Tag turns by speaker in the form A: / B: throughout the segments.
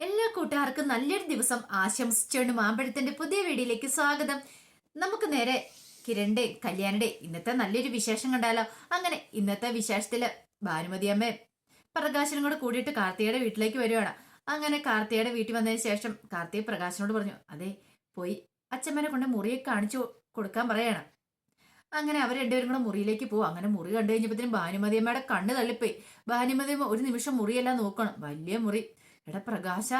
A: എല്ലാ കൂട്ടുകാർക്കും നല്ലൊരു ദിവസം ആശംസിച്ചുകൊണ്ട് മാമ്പഴത്തിന്റെ പുതിയ വീഡിയോയിലേക്ക് സ്വാഗതം. നമുക്ക് നേരെ കിരണിന്റെ കല്യാണിന്റെ ഇന്നത്തെ നല്ലൊരു വിശേഷം കണ്ടാലോ? അങ്ങനെ ഇന്നത്തെ വിശേഷത്തിൽ ഭാനുമതി അമ്മ പ്രകാശനും കൂടെ കൂടിയിട്ട് കാർത്തികയുടെ വീട്ടിലേക്ക് വരുവാണ്. അങ്ങനെ കാർത്തികയുടെ വീട്ടിൽ വന്നതിന് ശേഷം കാർത്തിക പ്രകാശനോട് പറഞ്ഞു അതെ പോയി അച്ഛമ്മനെ കൊണ്ട് മുറിയെ കാണിച്ചു കൊടുക്കാൻ പറയണം. അങ്ങനെ അവർ രണ്ടുപേരും കൂടെ മുറിയിലേക്ക് പോകും അങ്ങനെ മുറി കണ്ടു കഴിഞ്ഞപ്പോഴത്തേനും ഭാനുമതി അമ്മയുടെ കണ്ണ് തള്ളിപ്പോയി. ഭാനുമതി അമ്മ ഒരു നിമിഷം മുറിയെല്ലാം നോക്കണം. വലിയ മുറി. എടാ പ്രകാശ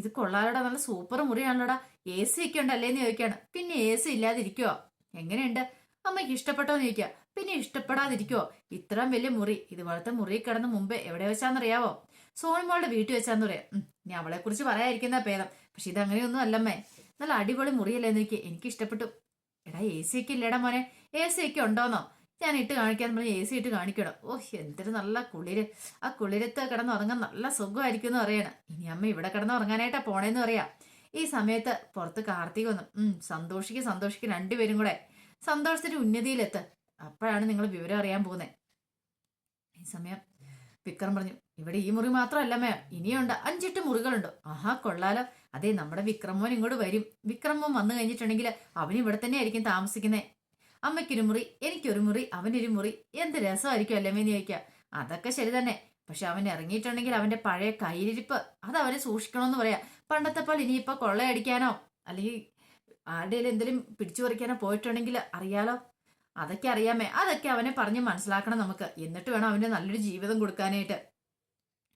A: ഇത് കൊള്ളാലോടാ നല്ല സൂപ്പർ മുറിയാണല്ലോടാ. എ സി ഒക്കെ ഉണ്ടല്ലേന്ന് ചോദിക്കാണ്. പിന്നെ എ സി ഇല്ലാതിരിക്കുവോ? എങ്ങനെയുണ്ട്? അമ്മയ്ക്ക് ഇഷ്ടപ്പെട്ടോന്ന് ചോദിക്കുക പിന്നെ ഇഷ്ടപ്പെടാതിരിക്കുവോ? ഇത്രയും വലിയ മുറി ഇതുപോലത്തെ മുറി കിടന്ന് മുമ്പ് എവിടെ വെച്ചാന്നറിയാവോ? സോണിമോളുടെ വീട്ടിൽ വെച്ചാന്ന് പറയാം ഇനി അവളെ കുറിച്ച് പറയാതിരിക്കുന്ന ഭേദം. പക്ഷെ ഇത് അങ്ങനെയൊന്നും അല്ലമ്മേ. നല്ല അടിപൊളി മുറിയല്ലേ നോക്കി എനിക്ക് ഇഷ്ടപ്പെട്ടു. എടാ എ സി ഒക്കെ ഇല്ലേടാ മോനെ. എ സി ഒക്കെ ഉണ്ടോന്നോ? ഞാൻ ഇട്ട് കാണിക്കാൻ പറഞ്ഞ് എ സി ഇട്ട് കാണിക്കണം. ഓ എന്തൊരു നല്ല കുളിര്. ആ കുളിരത്ത് കിടന്ന് ഉറങ്ങാൻ നല്ല സുഖമായിരിക്കും എന്ന് പറയണം. ഇനി അമ്മ ഇവിടെ കിടന്ന് ഉറങ്ങാനായിട്ടാ പോണേന്ന് പറയാം. ഈ സമയത്ത് പുറത്ത് കാർത്തിക വന്നു. ഉം സന്തോഷിക്ക് സന്തോഷിക്ക് രണ്ടുപേരും കൂടെ. സന്തോഷത്തിന്റെ ഉന്നതിയിലെത്ത്. അപ്പോഴാണ് നിങ്ങൾ വിവരം അറിയാൻ പോകുന്നത് ഈ സമയം വിക്രം പറഞ്ഞു ഇവിടെ ഈ മുറി മാത്രമല്ല ഇനിയുണ്ട് അഞ്ചെട്ട് മുറികളുണ്ട്. ആഹാ കൊള്ളാലോ. അതെ നമ്മുടെ വിക്രമോൻ ഇങ്ങോട്ട് വരും. വിക്രമോൻ വന്നു കഴിഞ്ഞിട്ടുണ്ടെങ്കിൽ അവൻ ഇവിടെ തന്നെ ആയിരിക്കും താമസിക്കുന്നത് അമ്മയ്ക്കൊരു മുറി എനിക്കൊരു മുറി അവനൊരു മുറി. എന്ത് രസമായിരിക്കും അല്ലേ മേനി ചോദിക്കുക അതൊക്കെ ശരി തന്നെ. പക്ഷെ അവൻ ഇറങ്ങിയിട്ടുണ്ടെങ്കിൽ അവന്റെ പഴയ കയ്യിലിരിപ്പ് അത് അവനെ സൂക്ഷിക്കണമെന്ന് പറയാം. പണ്ടത്തെ പോലെ ഇനിയിപ്പോൾ കൊള്ളയടിക്കാനോ അല്ലെങ്കിൽ ആരുടെയും എന്തെങ്കിലും പിടിച്ചു പറിക്കാനോ പോയിട്ടുണ്ടെങ്കിൽ അറിയാലോ? അതൊക്കെ അറിയാമേ. അതൊക്കെ അവനെ പറഞ്ഞ് മനസ്സിലാക്കണം നമുക്ക്. എന്നിട്ട് വേണം അവന് നല്ലൊരു ജീവിതം കൊടുക്കാനായിട്ട്.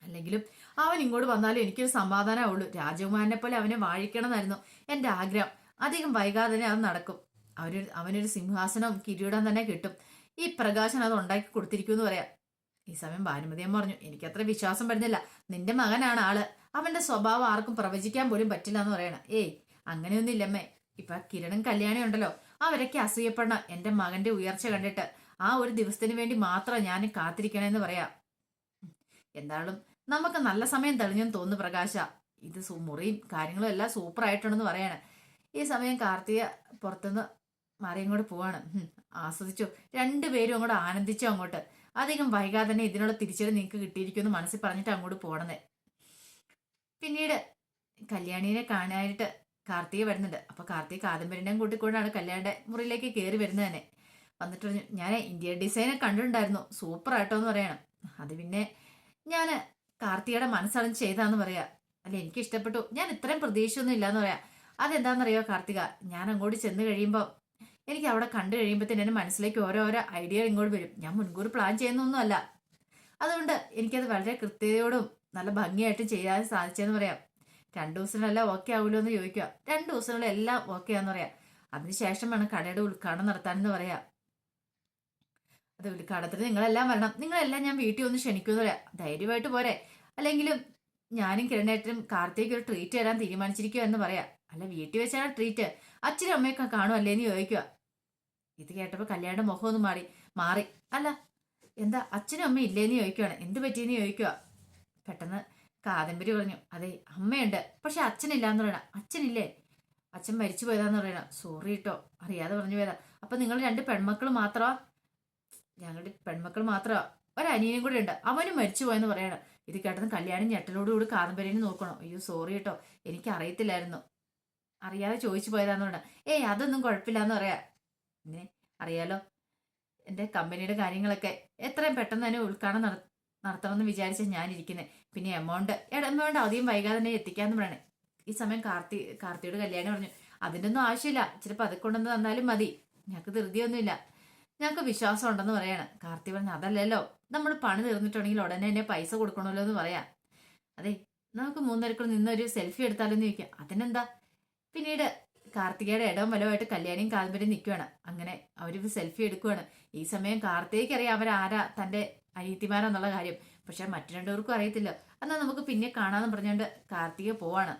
A: അല്ലെങ്കിലും അവൻ ഇങ്ങോട്ട് വന്നാലും എനിക്കൊരു സമാധാനമുള്ളൂ രാജകുമാരനെ പോലെ അവനെ വാഴിക്കണമെന്നായിരുന്നു എന്റെ ആഗ്രഹം. അധികം വൈകാതെ തന്നെ അത് നടക്കും. അവനൊരു അവനൊരു സിംഹാസനം കിരീടം തന്നെ കിട്ടും. ഈ പ്രകാശൻ അത് ഉണ്ടാക്കി കൊടുത്തിരിക്കുമെന്ന് പറയാം. ഈ സമയം ഭാനുമതിയമ്മ പറഞ്ഞു എനിക്കത്ര വിശ്വാസം വരുന്നില്ല. നിന്റെ മകനാണ് ആൾ. അവന്റെ സ്വഭാവം ആർക്കും പ്രവചിക്കാൻ പോലും പറ്റില്ല എന്ന് പറയണം. ഏയ് അങ്ങനെയൊന്നും ഇല്ലമ്മേ ഇപ്പൊ കിരണും കല്യാണി ഉണ്ടല്ലോ. അവരൊക്കെ അസൂയപ്പെടണം. എന്റെ മകന്റെ ഉയർച്ച കണ്ടിട്ട് ആ ഒരു ദിവസത്തിന് വേണ്ടി മാത്രം ഞാൻ കാത്തിരിക്കണമെന്ന് പറയാം. എന്തായാലും നമുക്ക് നല്ല സമയം തെളിഞ്ഞെന്ന് തോന്നുന്നു പ്രകാശ. ഇത് മുറിയും കാര്യങ്ങളും എല്ലാം സൂപ്പർ ആയിട്ടുണ്ടെന്ന് പറയാണ്. ഈ സമയം കാർത്തിക പുറത്തുനിന്ന് മാറിയും കൂടെ പോവാണ്. ആസ്വദിച്ചോ. രണ്ടുപേരും അങ്ങോട്ട് ആനന്ദിച്ചു അങ്ങോട്ട്. അധികം വൈകാതെ തന്നെ ഇതിനുള്ള തിരിച്ചടി നിങ്ങൾക്ക് കിട്ടിയിരിക്കുമെന്ന് മനസ്സിൽ പറഞ്ഞിട്ട് അങ്ങോട്ട് പോണത് പിന്നീട് കല്യാണീനെ കാണാനായിട്ട് കാർത്തിക വരുന്നുണ്ട്. അപ്പൊ കാർത്തിക കാദംബരിനെയും കൂട്ടിക്കൊണ്ടാണ് കല്യാണിന്റെ മുറിയിലേക്ക് കയറി വരുന്നത് തന്നെ. വന്നിട്ട് പറഞ്ഞു ഞാൻ ഇന്ത്യൻ ഡിസൈനെ കണ്ടിട്ടുണ്ടായിരുന്നു. സൂപ്പർ ആയിട്ടോ എന്ന് പറയണം. അത് പിന്നെ ഞാൻ കാർത്തികയുടെ മനസ്സറിഞ്ഞ് ചെയ്താന്ന് പറയാ. അല്ല എനിക്ക് ഇഷ്ടപ്പെട്ടു. ഞാൻ ഇത്രയും പ്രതീക്ഷയൊന്നും ഇല്ലാന്ന് പറയാ. അതെന്താണെന്നറിയോ കാർത്തിക? ഞാൻ അങ്ങോട്ട് ചെന്ന് കഴിയുമ്പോൾ എനിക്ക് അവിടെ കണ്ടു കഴിയുമ്പോഴത്തേന് എന്റെ മനസ്സിലേക്ക് ഓരോരോ ഐഡിയ ഇങ്ങോട്ട് വരും. ഞാൻ മുൻകൂർ പ്ലാൻ ചെയ്യുന്നൊന്നുമല്ല. അതുകൊണ്ട് എനിക്കത് വളരെ കൃത്യതയോടും നല്ല ഭംഗിയായിട്ട് ചെയ്യാൻ സാധിച്ചെന്ന് പറയാം. രണ്ട് ദിവസത്തിനെല്ലാം ഓക്കെ ആവുമല്ലോ എന്ന് ചോദിക്കുക. രണ്ട് രണ്ടു ദിവസങ്ങളിലെല്ലാം ഓക്കെ ആന്ന് പറയാം. അതിനുശേഷം വേണം കടയുടെ ഉദ്ഘാടനം നടത്താനെന്ന് പറയാം. അത് ഉദ്ഘാടനത്തിന് നിങ്ങളെല്ലാം വരണം. നിങ്ങളെല്ലാം ഞാൻ വീട്ടിൽ ഒന്ന് ക്ഷണിക്കുമെന്ന് പറയാം. ധൈര്യമായിട്ട് പോരെ. അല്ലെങ്കിലും ഞാനും കിരണേട്ടനും കാർത്തിക് ഒരു ട്രീറ്റ് തരാൻ തീരുമാനിച്ചിരിക്കുക എന്ന് പറയാം. അല്ല വീട്ടിൽ വെച്ചാണ് ട്രീറ്റ് അച്ഛനും അമ്മയൊക്കെ കാണുമല്ലേ എന്ന് ചോദിക്കുക ഇത് കേട്ടപ്പോൾ കല്യാണ മുഖം ഒന്ന് മാറി മാറി. അല്ല എന്താ അച്ഛനും അമ്മയും ഇല്ലേന്ന് ചോദിക്കുവാണ്. എന്ത് പറ്റിയെന്ന് ചോദിക്കുക പെട്ടെന്ന് കാദംബരി പറഞ്ഞു അതെ അമ്മയുണ്ട്. പക്ഷെ അച്ഛനില്ലാന്ന് പറയണ. അച്ഛനില്ലേ? അച്ഛൻ മരിച്ചു പോയതാന്ന് പറയണ. സോറി കേട്ടോ അറിയാതെ പറഞ്ഞു പോയതാ. അപ്പൊ നിങ്ങൾ രണ്ട് പെൺമക്കൾ മാത്രമാ ഞങ്ങളുടെ പെൺമക്കൾ മാത്രമാ ഒരനിയനും കൂടെ ഉണ്ട്. അവനും മരിച്ചു പോയെന്ന് പറയണം. ഇത് കേട്ടത് കല്യാണം ഞെട്ടലോടുകൂടി കാദംബരിനെ നോക്കണം. അയ്യോ സോറി കേട്ടോ എനിക്ക് അറിയത്തില്ലായിരുന്നു അറിയാതെ ചോദിച്ചു പോയതാന്ന് പറയണം. ഏയ് അതൊന്നും കുഴപ്പമില്ലാന്ന് പറയാ. പിന്നെ അറിയാലോ എന്റെ കമ്പനിയുടെ കാര്യങ്ങളൊക്കെ എത്രയും പെട്ടെന്ന് തന്നെ നട നടത്തണമെന്ന് വിചാരിച്ച ഞാനിരിക്കുന്നത് പിന്നെ എമൗണ്ട് എമൗണ്ട് അധികം വൈകാതെ തന്നെ എത്തിക്കാന്ന് പറയണേ. ഈ സമയം കാർത്തി കാർത്തിയുടെ കല്യാണം പറഞ്ഞു അതിന്റെ ഒന്നും ആവശ്യമില്ല. ചിലപ്പോൾ അത് കൊണ്ടുവന്ന് തന്നാലും മതി. ഞങ്ങൾക്ക് ധൃതിയൊന്നുമില്ല. ഞങ്ങൾക്ക് വിശ്വാസം ഉണ്ടെന്ന് പറയാണ്. കാർത്തി പറഞ്ഞു അതല്ലല്ലോ. നമ്മൾ പണി തീർന്നിട്ടുണ്ടെങ്കിൽ ഉടനെ തന്നെ പൈസ കൊടുക്കണമല്ലോ എന്ന് പറയാം. അതെ നമുക്ക് മൂന്നരക്കൂർ നിന്നൊരു സെൽഫി എടുത്താലോ എന്ന് ചോദിക്കാം. അതിനെന്താ? പിന്നീട് കാർത്തികയുടെ ഇടവും വലവുമായിട്ട് കല്യാണിയും കാൽമരി നിൽക്കുകയാണ് അങ്ങനെ അവർ സെൽഫി എടുക്കുകയാണ് ഈ സമയം കാർത്തികയ്ക്ക് അറിയാം അവരാരാ തന്റെ അനിയത്തിമാരെന്നുള്ള കാര്യം. പക്ഷെ മറ്റു രണ്ടുപേർക്കും അറിയത്തില്ല. എന്നാൽ നമുക്ക് പിന്നെ കാണാമെന്ന് പറഞ്ഞുകൊണ്ട് കാർത്തിക പോവാണ്.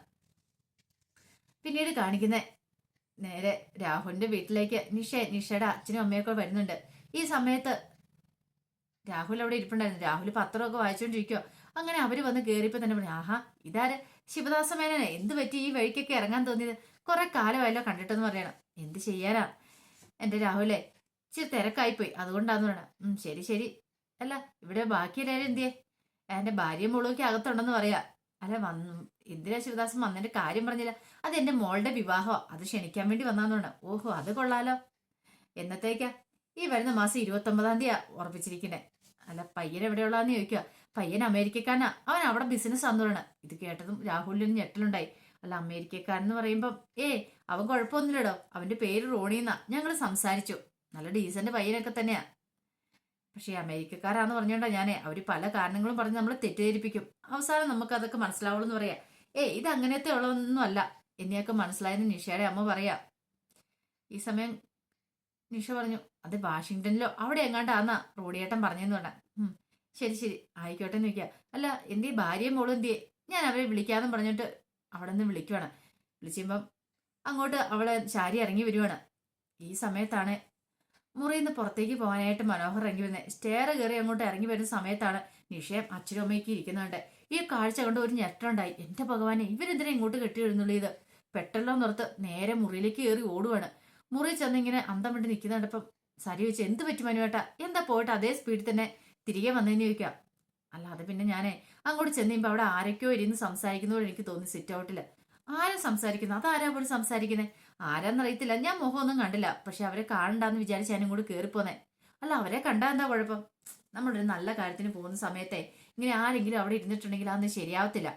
A: പിന്നീട് കാണിക്കുന്ന നേരെ രാഹുലിന്റെ വീട്ടിലേക്ക് നിഷ നിഷയുടെ അച്ഛനും അമ്മയൊക്കെ വരുന്നുണ്ട്. ഈ സമയത്ത് രാഹുൽ അവിടെ ഇരിപ്പുണ്ടായിരുന്നു. രാഹുൽ പത്രമൊക്കെ വായിച്ചുകൊണ്ടിരിക്കുവോ. അങ്ങനെ അവർ വന്ന് കയറിയപ്പോൾ തന്നെ പറഞ്ഞു ആഹാ ഇതാര്? ശിവദാസ മേനനെ എന്ത് പറ്റി? ഈ വഴിക്കൊക്കെ ഇറങ്ങാൻ തോന്നിയത്? കുറെ കാലമായല്ലോ കണ്ടിട്ടെന്ന് പറയണം. എന്ത് ചെയ്യാനാ? എന്റെ രാഹുലെ ഇച്ചിരി തിരക്കായിപ്പോയി. അതുകൊണ്ടാന്ന് പറയണം. ശരി ശരി. അല്ല ഇവിടെ ബാക്കി എല്ലാവരും എന്തിയേ? എന്റെ ഭാര്യയും മോളൊക്കെ അകത്തുണ്ടെന്ന് പറയാ. അല്ല വന്നു ഇന്ദിരാ ശിവദാസൻ വന്നതിന്റെ കാര്യം പറഞ്ഞില്ല? അത് എന്റെ മോളുടെ വിവാഹമോ. അത് ക്ഷണിക്കാൻ വേണ്ടി വന്നാന്ന് പറയണം. ഓഹോ അത് കൊള്ളാലോ. എന്നത്തേക്കാ? ഈ വരുന്ന മാസം ഇരുപത്തൊമ്പതാം തീയതിയാ ഉറപ്പിച്ചിരിക്കുന്നത് അല്ല പയ്യൻ എവിടെയുള്ളതെന്ന് ചോദിക്കുക പയ്യൻ അമേരിക്കക്കാരനാ. അവൻ അവിടെ ബിസിനസ് ആണെന്ന് ഇത് കേട്ടതും രാഹുലിന് ഞെട്ടലുണ്ടായി. അല്ല അമേരിക്കക്കാരൻ എന്ന് പറയുമ്പം ഏ അവൻ കുഴപ്പമൊന്നുമില്ലടോ. അവന്റെ പേര് റോണിന്നാ ഞങ്ങൾ സംസാരിച്ചു. നല്ല ഡീസന്റ് പയ്യനൊക്കെ തന്നെയാ. പക്ഷേ അമേരിക്കക്കാരാന്ന് പറഞ്ഞോണ്ടാ ഞാനേ അവർ പല കാരണങ്ങളും പറഞ്ഞ് നമ്മളെ തെറ്റിദ്ധരിപ്പിക്കും. അവസാനം നമുക്ക് അതൊക്കെ മനസ്സിലാവുള്ളൂ എന്ന് പറയാ. ഏ ഇത് അങ്ങനത്തെ ഉള്ളതൊന്നും അല്ല. എന്നെയൊക്കെ മനസ്സിലായെന്ന് നിഷയുടെ അമ്മ പറയാ. ഈ സമയം നിഷ പറഞ്ഞു അത് വാഷിങ്ടണിലോ? അവിടെ എങ്ങാണ്ടാന്നാ? റോഡിയേട്ടൻ പറഞ്ഞെന്ന് പറഞ്ഞ. ശരി ശരി. ആയിക്കോട്ടെ എന്ന് വെക്കുക അല്ല എന്തേ ഭാര്യയും മോളും എന്തിയെ? ഞാൻ അവരെ വിളിക്കാന്ന് പറഞ്ഞിട്ട് അവിടെ നിന്ന് വിളിക്കുവാണ്. വിളിച്ചുമ്പം അങ്ങോട്ട് അവളെ ശാരി ഇറങ്ങി വരുവാണ്. ഈ സമയത്താണ് മുറിയിൽ നിന്ന് പുറത്തേക്ക് പോകാനായിട്ട് മനോഹർ ഇറങ്ങി വരുന്നത് സ്റ്റെയർ കയറി അങ്ങോട്ട് ഇറങ്ങി വരുന്ന സമയത്താണ് നിഷയം അച്ഛനും അമ്മയ്ക്ക് ഇരിക്കുന്നുണ്ട്. ഈ കാഴ്ച കണ്ട് ഒരു ഞെട്ടുണ്ടായി എന്റെ ഭഗവാനെ ഇവരെന്തിനാ ഇങ്ങോട്ട് കെട്ടി എഴുന്നള്ളിയത് പെട്ടല്ലോ നിർത്ത് നേരെ മുറിയിലേക്ക് കയറി ഓടുവാണ്. മുറി ചെന്നിങ്ങനെ അന്തം വിട്ട് നിൽക്കുന്നുണ്ടപ്പം സരി വെച്ച് എന്ത് പറ്റി മനുവേട്ട? എന്താ പോയിട്ട് അതേ സ്പീഡിൽ തന്നെ തിരികെ വന്നതിന് ചോദിക്കാം അല്ലാതെ പിന്നെ ഞാനേ അങ്ങോട്ട് ചെന്ന് കഴിയുമ്പോൾ അവിടെ ആരൊക്കെയോ ഇരുന്ന് സംസാരിക്കുന്നതോടെ എനിക്ക് തോന്നി സിറ്റ് ഔട്ടിൽ ആരും സംസാരിക്കുന്നു? അതാരാ പോലും സംസാരിക്കുന്നത് ആരാന്നറിയത്തില്ല ഞാൻ മുഖമൊന്നും കണ്ടില്ല. പക്ഷെ അവരെ കാണണ്ടെന്ന് വിചാരിച്ച് ഞാനും കൂടി കയറിപ്പോന്നെ അല്ല അവരെ കണ്ടാ എന്താ കുഴപ്പം? നമ്മളൊരു നല്ല കാര്യത്തിന് പോകുന്ന സമയത്തെ ഇങ്ങനെ ആരെങ്കിലും അവിടെ ഇരുന്നിട്ടുണ്ടെങ്കിൽ അതൊന്നും ശരിയാവത്തില്ല.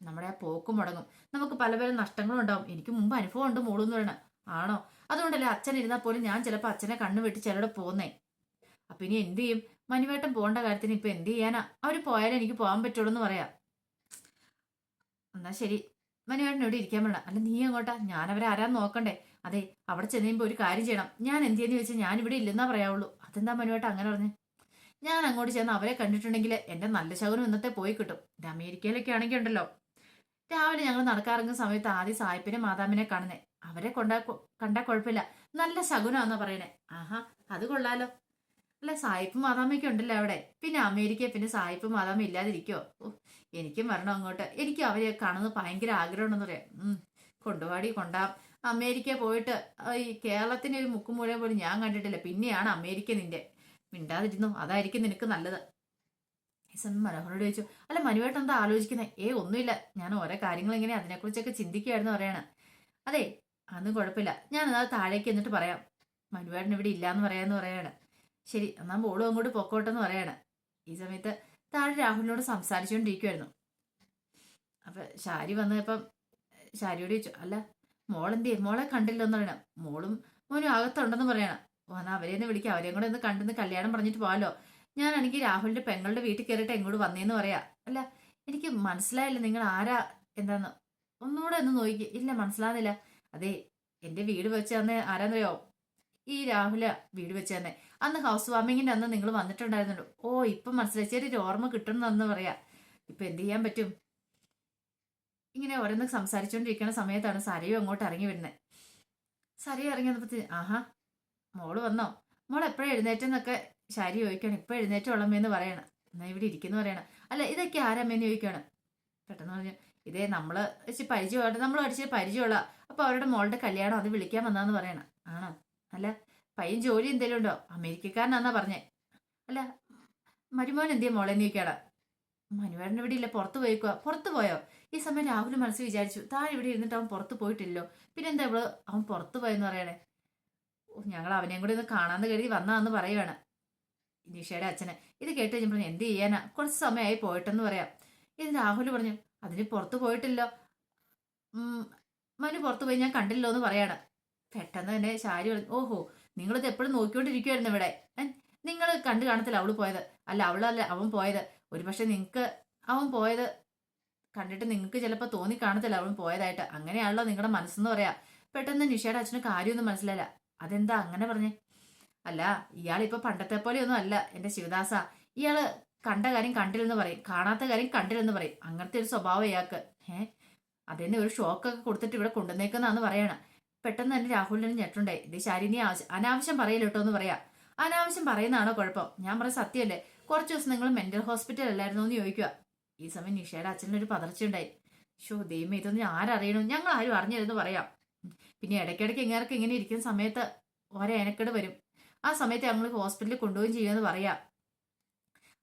A: നമ്മുടെ ആ പോക്കും മുടങ്ങും. നമുക്ക് പല പല നഷ്ടങ്ങളും ഉണ്ടാവും. എനിക്ക് മുമ്പ് അനുഭവം ഉണ്ട് മോളെന്ന് പറയണ. ആണോ? അതുകൊണ്ടല്ലേ അച്ഛൻ ഇരുന്നാൽ പോലും ഞാൻ ചിലപ്പോൾ അച്ഛനെ കണ്ണു വെട്ടി ചിലവിടെ പോകുന്നേ അപ്പൊ ഇനി എന്ത് ചെയ്യും? മനുവേട്ടൻ പോകേണ്ട കാര്യത്തിന് ഇപ്പൊ എന്ത് ചെയ്യാനാ? അവർ പോയാലേ എനിക്ക് പോകാൻ പറ്റുള്ളൂ എന്ന് പറയാം. എന്നാ ശരി. മനുവേട്ടൻ ഇവിടെ ഇരിക്കാൻ വേണ്ട അല്ല നീ അങ്ങോട്ടാ ഞാൻ അവരെ ആരാന്ന് നോക്കണ്ടേ? അതെ അവിടെ ചെന്ന് ഒരു കാര്യം ചെയ്യണം. ഞാൻ എന്ത് ചെയ്യുന്ന വെച്ചാൽ ഞാൻ ഇവിടെ ഇല്ലെന്നാ പറയാവുള്ളൂ. അതെന്താ മനുവേട്ടൻ അങ്ങനെ പറഞ്ഞു? ഞാൻ അങ്ങോട്ട് ചെന്ന് അവരെ കണ്ടിട്ടുണ്ടെങ്കിൽ എന്റെ നല്ല ശകുനം ഇന്നത്തെ പോയി കിട്ടും. ഇത് അമേരിക്കയിലൊക്കെ ആണെങ്കിൽ ഉണ്ടല്ലോ. രാവിലെ ഞങ്ങൾ നടക്കാറങ്ങുന്ന സമയത്ത് ആദ്യം സായിപ്പിനെ മാതാമിനെ കാണുന്നേ. അവരെ കൊണ്ടാ കണ്ടാൽ കുഴപ്പമില്ല. നല്ല ശകുനാന്നാ പറയണേ ആഹാ അത് കൊള്ളാലോ. അല്ല സായിപ്പ് മാതാമയൊക്കെ ഉണ്ടല്ലോ അവിടെ. പിന്നെ അമേരിക്ക പിന്നെ സായിപ്പ് മാതാമ ഇല്ലാതിരിക്കോ എനിക്കും വരണം അങ്ങോട്ട്. എനിക്ക് അവരെ കാണുന്നത് ഭയങ്കര ആഗ്രഹമുണ്ടെന്ന് പറയാം. കൊണ്ടുപാടി കൊണ്ടാം അമേരിക്ക പോയിട്ട് ഈ കേരളത്തിന്റെ ഒരു മുക്കുമൂല പോലും ഞാൻ കണ്ടിട്ടില്ല. പിന്നെയാണ് അമേരിക്ക നിന്റെ. മിണ്ടാതിരുന്നു. അതായിരിക്കും നിനക്ക് നല്ലത്. ഈ സമയം മനോഹരോട് ചോദിച്ചു. അല്ല മനുവേട്ടൻ എന്താ ആലോചിക്കുന്നത് ഏ ഒന്നുമില്ല. ഞാൻ ഓരോ കാര്യങ്ങൾ ഇങ്ങനെ അതിനെക്കുറിച്ചൊക്കെ ചിന്തിക്കുകയായിരുന്നു പറയണ. അതെ അതൊന്നും കുഴപ്പമില്ല. ഞാൻ അത് താഴേക്ക് എന്നിട്ട് പറയാം. മനുവേട്ടൻ ഇവിടെ ഇല്ലാന്ന് പറയാന്ന് പറയാണ്. ശരി എന്നാ മോളും അങ്ങോട്ട് പൊക്കോട്ടെന്ന് പറയാണ്. ഈ സമയത്ത് താഴെ രാഹുലിനോട് സംസാരിച്ചുകൊണ്ടിരിക്കുമായിരുന്നു അപ്പൊ ഷാരി വന്നപ്പം ഷാരിയോട് ചോദിച്ചു അല്ല മോളെന്തേ മോളെ കണ്ടില്ലെന്ന് പറയണം. മോളും മോനും അകത്തുണ്ടെന്ന് പറയണം. ഓ എന്നാ അവരെ ഒന്ന് വിളിക്കാം. അവരെയും കൂടെ ഒന്ന് കണ്ടെന്ന് കല്യാണം പറഞ്ഞിട്ട് പോകാലോ ഞാനാണെങ്കിൽ രാഹുലിന്റെ പെങ്ങളുടെ വീട്ടിൽ കയറിയിട്ട് എങ്ങോട്ട് വന്നേന്ന് പറയാ. അല്ല എനിക്ക് മനസ്സിലായില്ല നിങ്ങൾ ആരാ എന്താന്ന്. ഒന്നുകൂടെ ഒന്ന് നോക്കി. ഇല്ല മനസ്സിലാകുന്നില്ല അതെ എന്റെ വീട് വെച്ച് തന്നെ ആരാന്നറിയോ? ഈ രാഹുല വീട് വെച്ച് തന്നെ അന്ന് ഹൗസ് വാമിങ്ങിന്റെ അന്ന് നിങ്ങൾ വന്നിട്ടുണ്ടായിരുന്നു ഓ ഇപ്പൊ മനസ്സിലായി. ചെറിയൊരു ഓർമ്മ കിട്ടുന്നെന്ന് പറയാ. ഇപ്പൊ എന്ത് ചെയ്യാൻ പറ്റും? ഇങ്ങനെ ഓരോന്ന് സംസാരിച്ചുകൊണ്ടിരിക്കുന്ന സമയത്താണ് സരയും അങ്ങോട്ട് ഇറങ്ങി വരുന്നത് സരയും ഇറങ്ങി വന്നപ്പോ ആഹാ മോൾ വന്നോ? മോൾ എപ്പോഴും എഴുന്നേറ്റെന്നൊക്കെ ശരി ചോദിക്കണം. ഇപ്പൊ എഴുന്നേറ്റുള്ളമ്മേന്ന് പറയണം. എന്നാ ഇവിടെ ഇരിക്കുന്നു പറയണം. അല്ല ഇതൊക്കെ ആരമ്മേന്ന് ചോദിക്കണം? പെട്ടെന്ന് പറഞ്ഞു ഇതേ നമ്മൾ വെച്ച് പരിചയമായിട്ട് നമ്മൾ അടിച്ച് പരിചയമുള്ള അപ്പൊ അവരുടെ മോളുടെ കല്യാണം അത് വിളിക്കാൻ വന്നാന്ന് പറയണം. ആണോ? അല്ല പയ്യൻ ജോലി എന്തേലും ഉണ്ടോ? അമേരിക്കക്കാരനാന്നാ പറഞ്ഞേ. അല്ല മരുമോൻ എന്തിയാ മോളെ നീക്കാട മനുവേടൻ ഇവിടെ ഇല്ല പുറത്ത് പോയിക്കുക പുറത്ത് പോയോ? ഈ സമയം രാഹുൽ മനസ്സിൽ വിചാരിച്ചു താഴെ ഇവിടെ ഇരുന്നിട്ട് അവൻ പുറത്ത് പോയിട്ടില്ലോ. പിന്നെന്താ ഇവൾ? അവൻ പുറത്ത് പോയെന്ന് പറയണേ. ഞങ്ങൾ അവനെയും കൂടി ഒന്ന് കാണാന്ന് കരുതി വന്നാന്ന് പറയുവാണ്. നിഷയുടെ അച്ഛന്. ഇത് കേട്ട് കഴിഞ്ഞപ്പോൾ എന്ത് ചെയ്യാനാ? കുറച്ച് സമയമായി പോയിട്ടെന്ന് പറയാം. ഇത് രാഹുൽ പറഞ്ഞു അതിന് പുറത്ത് പോയിട്ടില്ലോ. മനു പുറത്ത് പോയി ഞാൻ കണ്ടില്ലോ എന്ന് പറയാണ്. പെട്ടെന്ന് തന്നെ പറഞ്ഞു ഓഹോ നിങ്ങളിത് എപ്പോഴും നോക്കിക്കൊണ്ടിരിക്കുവായിരുന്നു ഇവിടെ. നിങ്ങൾ കണ്ടു കാണത്തില്ല അവൾ പോയത്. അല്ല അവളല്ല അവൻ പോയത്. ഒരുപക്ഷെ നിങ്ങൾക്ക് അവൻ പോയത് കണ്ടിട്ട് നിങ്ങൾക്ക് ചിലപ്പോൾ തോന്നി കാണത്തില്ല അവൻ പോയതായിട്ട്. അങ്ങനെയാണല്ലോ നിങ്ങളുടെ മനസ്സെന്ന് പറയാ. പെട്ടെന്ന് നിഷയുടെ അച്ഛന് കാര്യമൊന്നും മനസ്സിലായില്ല. അതെന്താ അങ്ങനെ പറഞ്ഞേ? അല്ല ഇയാൾ ഇപ്പൊ പണ്ടത്തെ പോലെയൊന്നും അല്ല എന്റെ ശിവദാസ. ഇയാൾ കണ്ട കാര്യം കണ്ടില്ലെന്ന് പറയും കാണാത്ത കാര്യം കണ്ടില്ലെന്ന് പറയും. അങ്ങനത്തെ ഒരു സ്വഭാവം ഇയാൾക്ക്. ഏഹ് അതിന് ഒരു ഷോക്കൊക്കെ കൊടുത്തിട്ട് ഇവിടെ കൊണ്ടുവന്നേക്കുന്നാന്ന് പറയണം. പെട്ടെന്ന് തന്നെ രാഹുലിന് ഞെട്ടുണ്ടായി ഇത് ശാലിനി അനാവശ്യം പറയില്ല കേട്ടോ എന്ന് പറയാ. അനാവശ്യം പറയുന്നതാണോ കുഴപ്പം? ഞാൻ പറഞ്ഞ സത്യമല്ലേ? കുറച്ച് ദിവസം നിങ്ങൾ മെന്റൽ ഹോസ്പിറ്റൽ അല്ലായിരുന്നോ എന്ന് ചോദിക്കുക ഈ സമയം നിഷയുടെ അച്ഛനൊരു പതർച്ചയുണ്ടായി. ഷോ ദൈവം ഇതൊന്നും ആരറിയണു? ഞങ്ങൾ ആരും അറിഞ്ഞില്ലെന്ന് പറയാം. പിന്നെ ഇടയ്ക്കിടയ്ക്ക് ഇങ്ങനെയൊക്കെ ഇങ്ങനെ ഇരിക്കുന്ന സമയത്ത് ഓരോ ഏനക്കേട് വരും. ആ സമയത്ത് ഞങ്ങൾ ഹോസ്പിറ്റലിൽ കൊണ്ടുപോയി ചെയ്യുമെന്ന് പറയാം.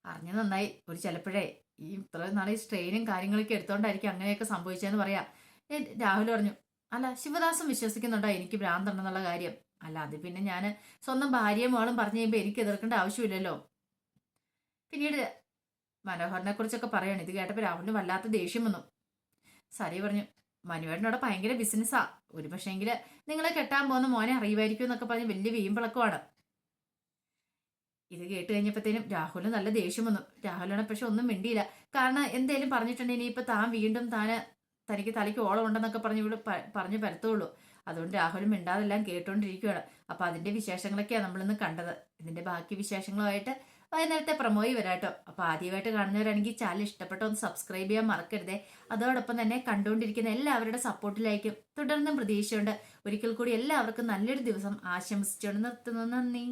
A: അറിഞ്ഞു നന്നായി. ഒരു ചിലപ്പോഴേ ഈ ഇത്രയും നാളെ ഈ സ്ട്രെയിനും കാര്യങ്ങളൊക്കെ എടുത്തോണ്ടായിരിക്കും അങ്ങനെയൊക്കെ സംഭവിച്ചതെന്ന് പറയാം. രാഹുൽ പറഞ്ഞു അല്ല ശിവദാസും വിശ്വസിക്കുന്നുണ്ടോ? എനിക്ക് ഭ്രാന്തുണ്ടെന്നുള്ള കാര്യം. അല്ല അത് പിന്നെ ഞാൻ സ്വന്തം ഭാര്യയും മോളും പറഞ്ഞു കഴിയുമ്പോൾ എനിക്ക് എതിർക്കേണ്ട ആവശ്യമില്ലല്ലോ. പിന്നീട് മനോഹറിനെ കുറിച്ചൊക്കെ പറയണം. ഇത് കേട്ടപ്പോൾ രാഹുലിന് വല്ലാത്ത ദേഷ്യം വന്നു. സരി പറഞ്ഞു മനുവേട്ടനോട് ഭയങ്കര ബിസിനസ്സാ. ഒരു പക്ഷേങ്കിൽ നിങ്ങളെ കെട്ടാൻ പോകുന്ന മോനെ അറിയുമായിരിക്കും എന്നൊക്കെ പറഞ്ഞ് വലിയ വീമ്പിളക്കമാണ് ഇത് കേട്ട് കഴിഞ്ഞപ്പോഴത്തേനും രാഹുലിന് നല്ല ദേഷ്യം വന്നു. രാഹുലിനെ പക്ഷെ ഒന്നും മിണ്ടിയില്ല. കാരണം എന്തേലും പറഞ്ഞിട്ടുണ്ടെങ്കിൽ ഇനിയിപ്പോൾ താൻ വീണ്ടും താന് തനിക്ക് തലയ്ക്ക് ഓളം ഉണ്ടെന്നൊക്കെ പറഞ്ഞ് ഇവിടെ പറഞ്ഞ് പരത്തുള്ളൂ. അതുകൊണ്ട് രാഹുലും മിണ്ടാതെല്ലാം കേട്ടുകൊണ്ടിരിക്കുകയാണ് അപ്പൊ അതിന്റെ വിശേഷങ്ങളൊക്കെയാണ് നമ്മളിന്ന് കണ്ടത്. ഇതിന്റെ ബാക്കി വിശേഷങ്ങളുമായിട്ട് വൈകുന്നേരത്തെ പ്രമോയി വരാട്ടോ. അപ്പൊ ആദ്യമായിട്ട് കാണുന്നവരാണെങ്കിൽ ചാനൽ ഇഷ്ടപ്പെട്ട ഒന്ന് സബ്സ്ക്രൈബ് ചെയ്യാൻ മറക്കരുതേ. അതോടൊപ്പം തന്നെ കണ്ടുകൊണ്ടിരിക്കുന്ന എല്ലാവരുടെ സപ്പോർട്ടിലായിരിക്കും തുടർന്നും പ്രതീക്ഷയുണ്ട്. ഒരിക്കൽ കൂടി എല്ലാവർക്കും നല്ലൊരു ദിവസം ആശംസിച്ചുകൊണ്ട് നിർത്തുന്നു. നന്ദി.